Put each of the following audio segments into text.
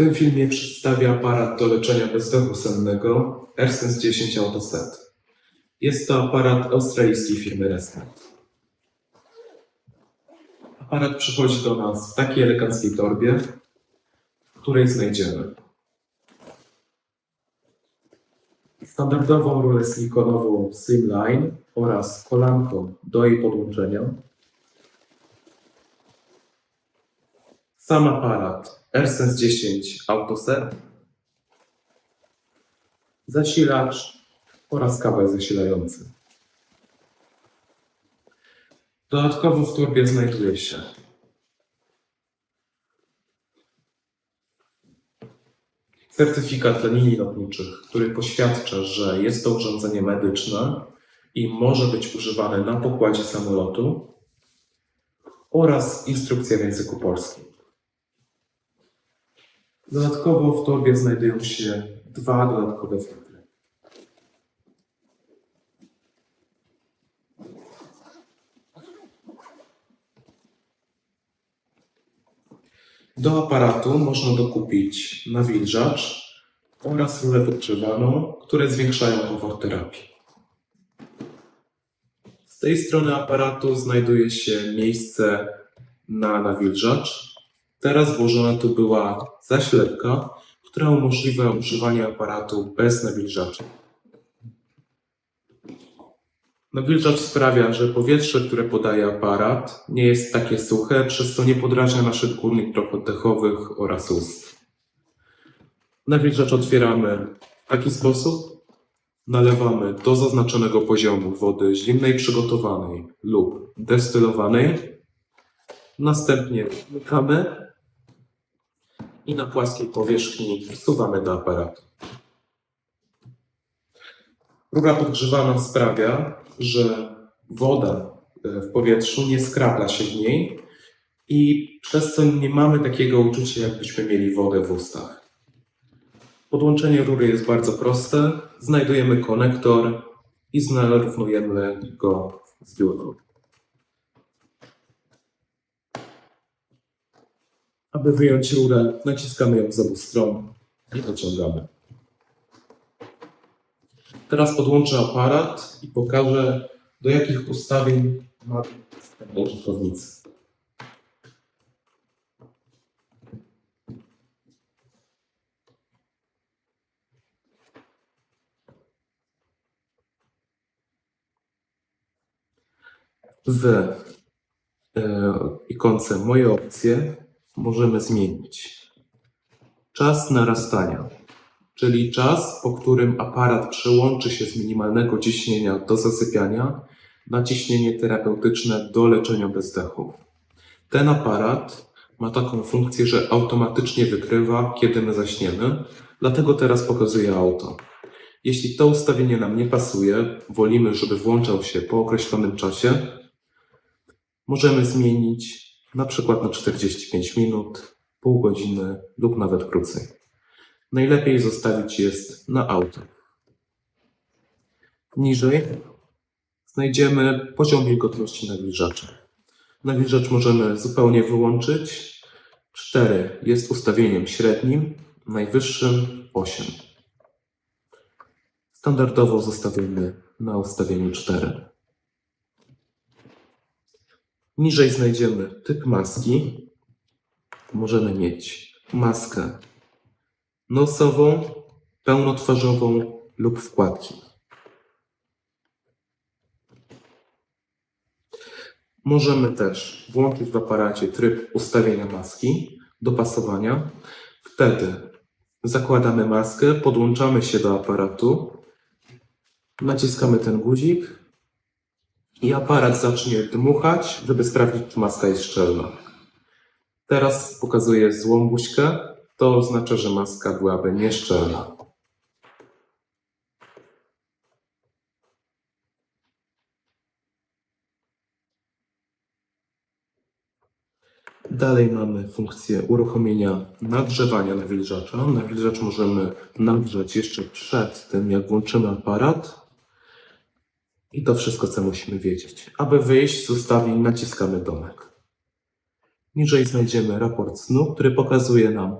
tym filmie przedstawię aparat do leczenia bezdechu sennego AirSense 10 AutoSet. Jest to aparat australijskiej firmy Resnet. Aparat przychodzi do nas w takiej eleganckiej torbie, w której znajdziemy standardową rurę silikonową Slimline oraz kolanko do jej podłączenia, sam aparat AirSense 10 AutoSet, zasilacz oraz kabel zasilający. Dodatkowo w torbie znajduje się certyfikat linii lotniczych, który poświadcza, że jest to urządzenie medyczne i może być używane na pokładzie samolotu oraz instrukcja w języku polskim. Dodatkowo w torbie znajdują się dwa dodatkowe filtry. Do aparatu można dokupić nawilżacz oraz rurę podgrzewaną, które zwiększają komfort terapii. Z tej strony aparatu znajduje się miejsce na nawilżacz. Teraz włożona tu była zaślepka, która umożliwia używanie aparatu bez nawilżacza. Nawilżacz sprawia, że powietrze, które podaje aparat, nie jest takie suche, przez co nie podrażnia naszych górnych dróg oddechowych oraz ust. Nawilżacz otwieramy w taki sposób. Nalewamy do zaznaczonego poziomu wody zimnej przygotowanej lub destylowanej. Następnie wmykamy i na płaskiej powierzchni wsuwamy do aparatu. Rura podgrzewana sprawia, że woda e, w powietrzu nie skrapla się w niej i przez co nie mamy takiego uczucia, jakbyśmy mieli wodę w ustach. Podłączenie rury jest bardzo proste. Znajdujemy konektor i znarównujemy go z biurką. Aby wyjąć rurę, naciskamy ją z obu stron i dociągamy. Teraz podłączę aparat i pokażę, do jakich ustawień ma użytkownicy. W e, ikonce Moje opcje możemy zmienić czas narastania czyli czas, po którym aparat przełączy się z minimalnego ciśnienia do zasypiania na ciśnienie terapeutyczne do leczenia bezdechu. Ten aparat ma taką funkcję, że automatycznie wykrywa, kiedy my zaśniemy, dlatego teraz pokazuje auto. Jeśli to ustawienie nam nie pasuje, wolimy, żeby włączał się po określonym czasie, możemy zmienić na przykład na 45 minut, pół godziny lub nawet krócej najlepiej zostawić jest na auto. Niżej znajdziemy poziom wilgotności nawilżacza. Nawilżacz możemy zupełnie wyłączyć. 4 jest ustawieniem średnim, najwyższym 8. Standardowo zostawimy na ustawieniu 4. Niżej znajdziemy typ maski. Możemy mieć maskę nosową, pełnotwarzową lub wkładki. Możemy też włączyć w aparacie tryb ustawienia maski, dopasowania. Wtedy zakładamy maskę, podłączamy się do aparatu, naciskamy ten guzik i aparat zacznie dmuchać, żeby sprawdzić, czy maska jest szczelna. Teraz pokazuję złą buźkę, to oznacza, że maska byłaby nieszczelna. Dalej mamy funkcję uruchomienia nagrzewania nawilżacza. Nawilżacz możemy nagrzać jeszcze przed tym, jak włączymy aparat. I to wszystko, co musimy wiedzieć. Aby wyjść z ustawień, naciskamy domek. Niżej znajdziemy raport snu, który pokazuje nam,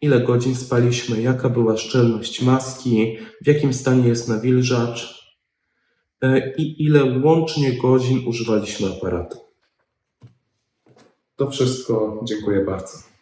ile godzin spaliśmy, jaka była szczelność maski, w jakim stanie jest nawilżacz e, i ile łącznie godzin używaliśmy aparatu. To wszystko. Dziękuję bardzo.